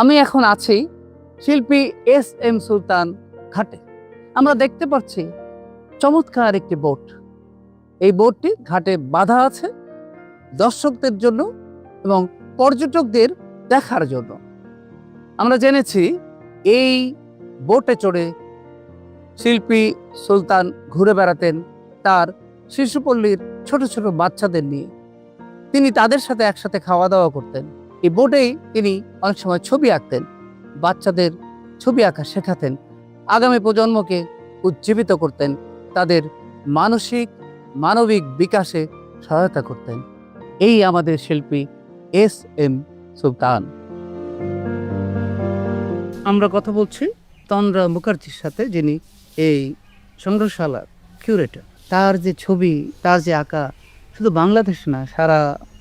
আমি এখন আছি শিল্পী এস এম সুলতান ঘাটে। আমরা দেখতে পাচ্ছি চমৎকার একটি বোট। এই বোটটি ঘাটে বাধা আছে দর্শকদের জন্য এবং পর্যটকদের দেখার জন্য। আমরা জেনেছি এই বোটে চড়ে শিল্পী সুলতান ঘুরে বেড়াতেন তার শিশুপল্লীর ছোট ছোট বাচ্চাদের নিয়ে। তিনি তাদের সাথে একসাথে খাওয়া দাওয়া করতেন। এই বোর্ডেই তিনি অনেক সময় ছবি আঁকতেন, বাচ্চাদের ছবি আঁকা শেখাতেন, আগামী প্রজন্মকে উজ্জীবিত করতেন, তাদের মানসিক, মানবিক বিকাশে সহায়তা করতেন। এই আমাদের শিল্পী এস এম সুলতান। আমরা কথা বলছি তন্দ্রা মুখার্জির সাথে, যিনি এই সংগ্রহশালার কিউরেটর তার যে ছবি, তার যে আঁকা, শুধু বাংলাদেশ না, সারা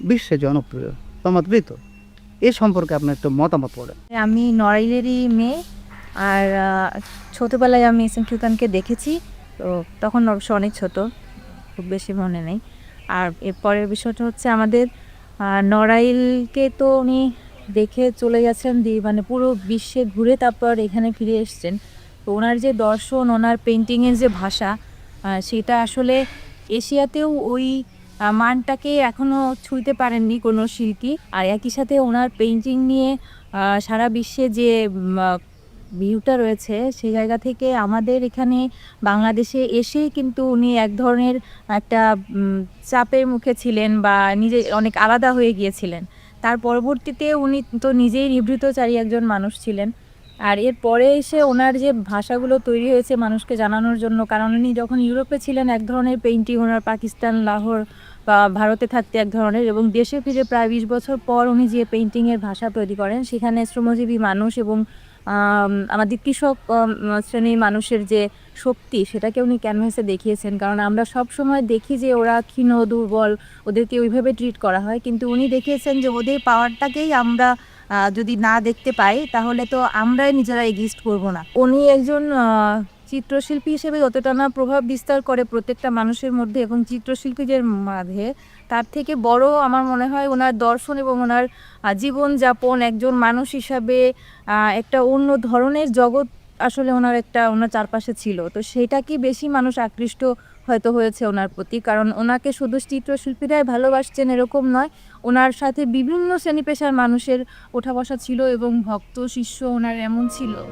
বিশ্বে জনপ্রিয়, সমাদৃত। এ সম্পর্কে আপনার একটু মতামত বলেন। আমি নড়াইলেরই মেয়ে আর ছোটোবেলায় আমি এস এম সুলতানকে দেখেছি, তো তখন অবশ্য অনেক ছোট, খুব বেশি মনে নেই। আর এরপরের বিষয়টা হচ্ছে আমাদের নড়াইলকে তো উনি দেখে চলে গেছেন, দিয়ে মানে পুরো বিশ্বে ঘুরে তারপর এখানে ফিরে এসছেন। তো ওনার যে দর্শন, ওনার পেন্টিংয়ের যে ভাষা সেটা আসলে এশিয়াতেও ওই মানটাকে এখনও ছুঁইতে পারেননি কোনো শিল্পী। আর একই সাথে ওনার পেন্টিং নিয়ে সারা বিশ্বে যে ভিউটা রয়েছে, সেই জায়গা থেকে আমাদের এখানে বাংলাদেশে এসেই কিন্তু উনি এক ধরনের একটা চাপের মুখে ছিলেন বা নিজে অনেক আলাদা হয়ে গিয়েছিলেন। তার পরবর্তীতে উনি তো নিজেই নিভৃতচারী একজন মানুষ ছিলেন। আর এর পরে এসে ওনার যে ভাষাগুলো তৈরি হয়েছে মানুষকে জানানোর জন্য, কারণ উনি যখন ইউরোপে ছিলেন এক ধরনের পেইন্টিং ওনার পাকিস্তান, লাহোর বা ভারতে থাকতে এক ধরনের এবং দেশে ফিরে প্রায় বিশ বছর পর উনি যে পেইন্টিংয়ের ভাষা তৈরি করেন, সেখানে শ্রমজীবী মানুষ এবং আমাদের কৃষক শ্রেণির মানুষের যে শক্তি, সেটাকে উনি ক্যানভাসে দেখিয়েছেন। কারণ আমরা সব সময় দেখি যে ওরা ক্ষীণ, দুর্বল, ওদেরকে ওইভাবে ট্রিট করা হয়। কিন্তু উনি দেখিয়েছেন যে ওদের পাওয়ারটাকেই আমরা যদি না দেখতে পাই, তাহলে তো আমরাই নিজেরা এগিস্ট করব না। উনি একজন চিত্রশিল্পী হিসেবে যতটা না প্রভাব বিস্তার করে প্রত্যেকটা মানুষের মধ্যে এবং চিত্রশিল্পীদের মাঝে, তার থেকে বড় আমার মনে হয় ওনার দর্শন এবং ওনার জীবনযাপন একজন মানুষ হিসাবে একটা অন্য ধরনের জগৎ আসলে ওনার একটা, ওনার চারপাশে ছিল। তো সেটা কি বেশি মানুষ আকৃষ্ট হয়তো হয়েছে ওনার প্রতি? কারণ ওনাকে শুধু চিত্রশিল্পীরাই ভালোবাসছেন এরকম নয়, ওনার সাথে বিভিন্ন শ্রেণি পেশার মানুষের ওঠা বসা ছিল এবং ভক্ত, শিষ্য ওনার এমন ছিল।